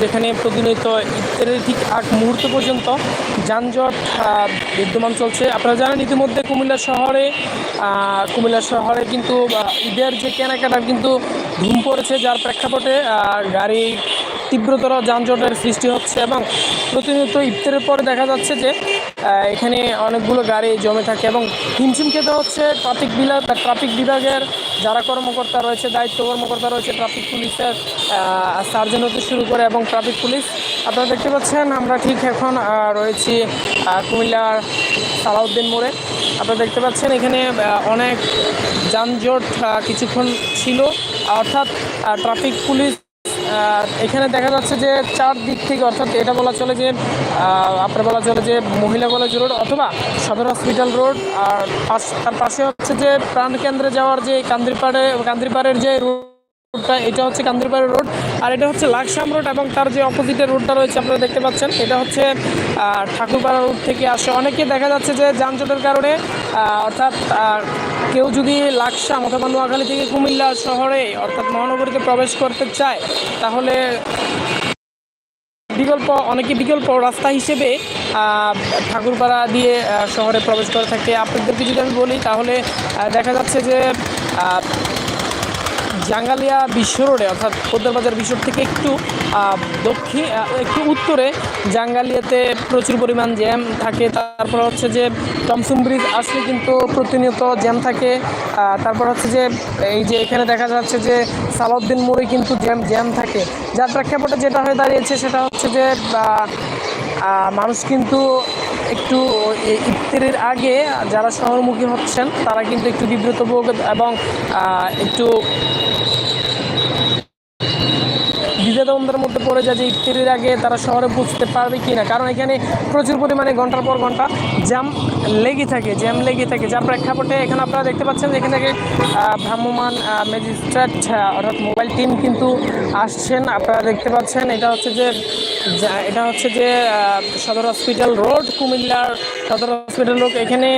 যেখানে প্রতিনিয়ত ইফতারের ঠিক আগ মুহূর্ত পর্যন্ত যানজট বিদ্যমান চলছে। আপনারা জানেন, ইতিমধ্যে কুমিল্লা শহরে কুমিল্লা শহরে কিন্তু ঈদের যে কেনাকাটার কিন্তু ধুম পড়েছে, যার প্রেক্ষাপটে গাড়ি তীব্রতর যানজটের সৃষ্টি হচ্ছে এবং প্রতিনিয়ত ইফতারের পরে দেখা যাচ্ছে যে এখানে অনেকগুলো গাড়ি জমে থাকে এবং হিমশিম খেতে হচ্ছে। ট্রাফিক বিভাগ ট্রাফিক বিভাগের যারা কর্মকর্তা রয়েছে, দায়িত্ব কর্মকর্তা রয়েছে ট্রাফিক পুলিশের সার্জন হতে শুরু করে এবং ট্রাফিক পুলিশ আপনারা দেখতে পাচ্ছেন, আমরা ঠিক এখন রয়েছি কুমিল্লার সালাউদ্দিন মোড়ে। আপনারা দেখতে পাচ্ছেন, এখানে অনেক যানজট কিছুক্ষণ ছিল। অর্থাৎ ট্রাফিক পুলিশ এখানে দেখা যাচ্ছে যে চার দিক থেকে, অর্থাৎ এটা বলা চলে যে আপনার বলা চলে যে মহিলা কলেজ রোড অথবা সদর হসপিটাল রোড। আর তার পাশে হচ্ছে যে প্রাণকেন্দ্রে যাওয়ার যে কান্দ্রিপাড়ে কান্দ্রিপাড়ের যে রোডটা এটা হচ্ছে কান্দ্রিপাড়ের রোড, আর এটা হচ্ছে লাকসাম রোড এবং তার যে অপোজিটের রোডটা রয়েছে আপনারা দেখতে পাচ্ছেন, এটা হচ্ছে ঠাকুরপাড়া রোড থেকে আসে। অনেকে দেখা যাচ্ছে যে যানজটের কারণে অর্থাৎ কেউ যদি লাকসাম অথবা নোয়াখালী থেকে কুমিল্লা শহরে, অর্থাৎ মহানগরীতে প্রবেশ করতে চায়, তাহলে বিকল্প, অনেকে বিকল্প রাস্তা হিসেবে ঠাকুরপাড়া দিয়ে শহরে প্রবেশ করে থাকে। আপনাদেরকে যদি আমি বলি, তাহলে দেখা যাচ্ছে যে জাঙ্গালিয়া বিশ্ব রোডে, অর্থাৎ বাজার বিশ্ব থেকে একটু দক্ষিণ একটু উত্তরে জাঙ্গালিয়াতে প্রচুর পরিমাণ জ্যাম থাকে। তারপর হচ্ছে যে টমসুম ব্রিজ আসলে কিন্তু প্রতিনিয়ত জ্যাম থাকে। তারপর হচ্ছে যে এই যে এখানে দেখা যাচ্ছে যে সালাউদ্দিন মোড়ে কিন্তু জ্যাম জ্যাম থাকে। যার প্রেক্ষাপটে যেটা হয়ে দাঁড়িয়েছে সেটা হচ্ছে যে মানুষ কিন্তু একটু ইফতারের আগে যারা শহরমুখী হচ্ছেন তারা কিন্তু একটু বিব্রত এবং একটু দ্বিধাদ্বন্দ্বের মধ্যে পড়ে যায় যে ইফতারির আগে তারা শহরে বুঝতে পারবে কি না কারণ এখানে প্রচুর পরিমাণে ঘণ্টার পর ঘণ্টা জ্যাম লেগে থাকে, জ্যাম লেগে থাকে যার প্রেক্ষাপটে এখানে আপনারা দেখতে পাচ্ছেন যে এখানে ভ্রাম্যমাণ ম্যাজিস্ট্রেট অর্থাৎ মোবাইল টিম কিন্তু আসছেন। আপনারা দেখতে পাচ্ছেন এটা হচ্ছে যে এটা হচ্ছে যে সদর হসপিটাল রোড, কুমিল্লার সদর হসপিটাল রোড। এখানে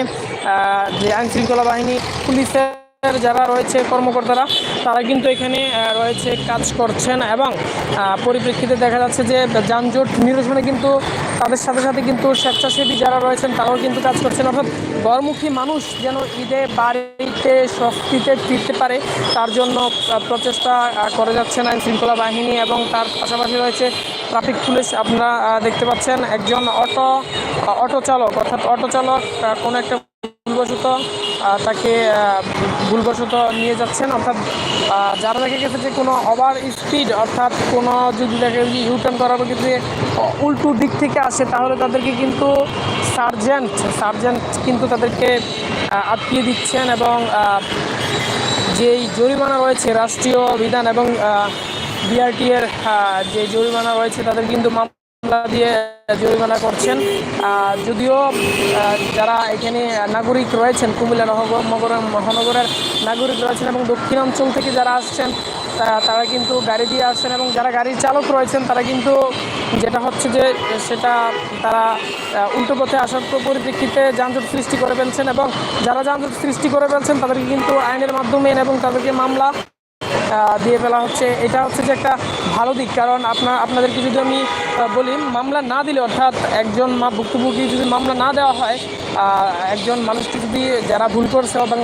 যে আইন শৃঙ্খলা বাহিনী, পুলিশের যারা রয়েছে কর্মকর্তারা, তারা কিন্তু এখানে রয়েছে, কাজ করছেন এবং পরিপ্রেক্ষিতে দেখা যাচ্ছে যে যানজট নিরসনে কিন্তু তাদের সাথে সাথে কিন্তু স্বেচ্ছাসেবী যারা রয়েছেন, তারাও কিন্তু কাজ করছেন। অর্থাৎ ঘরমুখী মানুষ যেন ঈদে বাড়িতে শক্তিতে ফিরতে পারে, তার জন্য প্রচেষ্টা করে যাচ্ছেন আইন শৃঙ্খলা বাহিনী এবং তার পাশাপাশি রয়েছে ট্রাফিক পুলিশ। আপনারা দেখতে পাচ্ছেন একজন অটো অটো চালক, অর্থাৎ অটো চালক কোনো একটা ভুলবশত তাকে ভুলবশত নিয়ে যাচ্ছেন। অর্থাৎ যারা দেখা গেছে যে কোনো ওভার স্পিড, অর্থাৎ কোনো যদি দেখে ইউটার্ন করার ক্ষেত্রে উল্টো দিক থেকে আসে, তাহলে তাদেরকে কিন্তু সার্জেন্ট সার্জেন্ট কিন্তু তাদেরকে আটকিয়ে দিচ্ছেন এবং যেই জরিমানা রয়েছে রাষ্ট্রীয় বিধান এবং বিআরটি এর যে জরিমানা রয়েছে, তাদের কিন্তু দিয়ে জরিমানা করছেন। যদিও যারা এখানে নাগরিক রয়েছেন, কুমিল্লা মগর- মহানগরের নাগরিক রয়েছেন এবং দক্ষিণাঞ্চল থেকে যারা আসছেন তারা কিন্তু গাড়ি দিয়ে আসছেন এবং যারা গাড়ির চালক রয়েছেন, তারা কিন্তু যেটা হচ্ছে যে, সেটা তারা উল্টো পথে আসার পরিপ্রেক্ষিতে যানজট সৃষ্টি করে ফেলছেন এবং যারা যানজট সৃষ্টি করে ফেলছেন, তাদেরকে কিন্তু আইনের মাধ্যমে এবং তাদেরকে মামলা দিয়ে ফেলা হচ্ছে। এটা হচ্ছে যে একটা ভালো দিক, কারণ আপনার আপনাদেরকে যদি আমি বলি, মামলা না দিলে অর্থাৎ একজন মা ভুক্তভোগী যদি মামলা না দেওয়া হয় একজন মানুষকে যদি যারা ভুল করছে এবং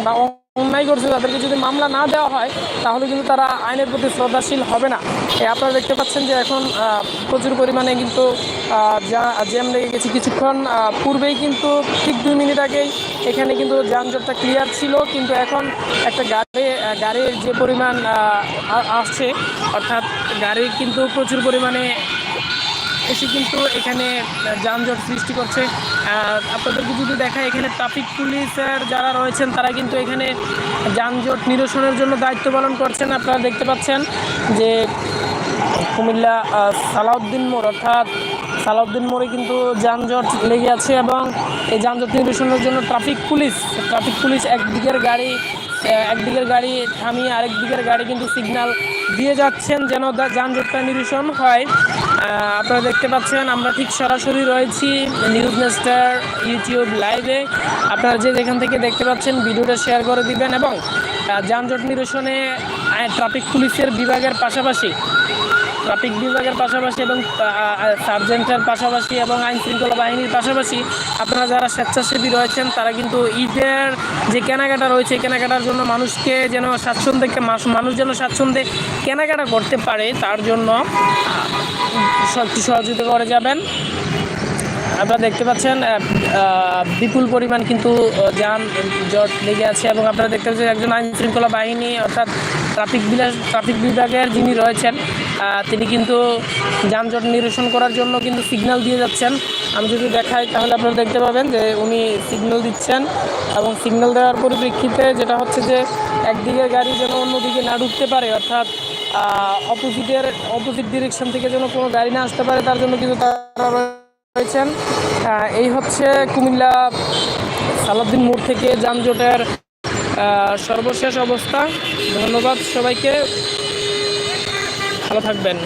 অন্যায় করছে, তাদেরকে যদি মামলা না দেওয়া হয়, তাহলে কিন্তু তারা আইনের প্রতি শ্রদ্ধাশীল হবে না। আপনারা দেখতে পাচ্ছেন যে এখন প্রচুর পরিমাণে কিন্তু যা, জ্যাম লেগে গেছে। কিছুক্ষণ পূর্বেই কিন্তু ঠিক দুই মিনিট আগেই এখানে কিন্তু যানজটটা ক্লিয়ার ছিল, কিন্তু এখন একটা গাড়ি, গাড়ির যে পরিমাণ আসছে, অর্থাৎ গাড়ির কিন্তু প্রচুর পরিমাণে এসে কিন্তু এখানে যানজট সৃষ্টি করছে। আপনাদেরকে যদি দেখা এখানে ট্রাফিক পুলিশের যারা রয়েছেন, তারা কিন্তু এখানে যানজট নিরসনের জন্য দায়িত্ব পালন করছেন। আপনারা দেখতে পাচ্ছেন যে কুমিল্লা সালাউদ্দিন মোড়, অর্থাৎ সালাউদ্দিন মোড়ে কিন্তু যানজট লেগে আছে এবং এই যানজট নিরসনের জন্য ট্রাফিক পুলিশ ট্রাফিক পুলিশ একদিকের গাড়ি একদিকের গাড়ি থামিয়ে আরেক দিকের গাড়ি কিন্তু সিগন্যাল দিয়ে যাচ্ছেন যেন যানজটটা নিরসন হয়। আপনারা দেখতে পাচ্ছেন, আমরা ঠিক সরাসরি রয়েছি নিউজ নেস্টার ইউটিউব লাইভে। আপনারা যে যেখান থেকে দেখতে পাচ্ছেন, ভিডিওটা শেয়ার করে দিবেন এবং যানজট নিরসনে ট্রাফিক পুলিশের বিভাগের পাশাপাশি ট্রাফিক বিভাগের পাশাপাশি এবং সার্জেন্টের পাশাপাশি এবং আইন শৃঙ্খলা বাহিনীর পাশাপাশি আপনারা যারা স্বেচ্ছাসেবী রয়েছেন, তারা কিন্তু ঈদের যে কেনাকাটা রয়েছে কেনাকাটার জন্য মানুষকে যেন স্বাচ্ছন্দ্যে, মানুষ যেন স্বাচ্ছন্দ্যে কেনাকাটা করতে পারে, তার জন্য সহযোগিতা করে যাবেন। আপনারা দেখতে পাচ্ছেন বিপুল পরিমাণ কিন্তু যান, জট লেগে আছে এবং আপনারা দেখতে পাচ্ছেন একজন আইন শৃঙ্খলা বাহিনী, অর্থাৎ ট্রাফিক বিলাস, ট্রাফিক বিভাগের যিনি রয়েছেন তিনি কিন্তু যানজট নিরসন করার জন্য কিন্তু সিগন্যাল দিয়ে যাচ্ছেন। আমি যদি দেখাই, তাহলে আপনারা দেখতে পাবেন যে উনি সিগন্যাল দিচ্ছেন এবং সিগন্যাল দেওয়ার পরিপ্রেক্ষিতে যেটা হচ্ছে যে একদিকের গাড়ি যেন অন্যদিকে না ঢুকতে পারে, অর্থাৎ অপোজিটের অপোজিট ডিরেকশন থেকে যেন কোনো গাড়ি না আসতে পারে, তার জন্য কিন্তু তারা রয়েছেন। এই হচ্ছে কুমিল্লা সালাউদ্দিন মোড় থেকে যানজটের সর্বশেষ অবস্থা। ধন্যবাদ সবাইকে। ভালো থাকবেন।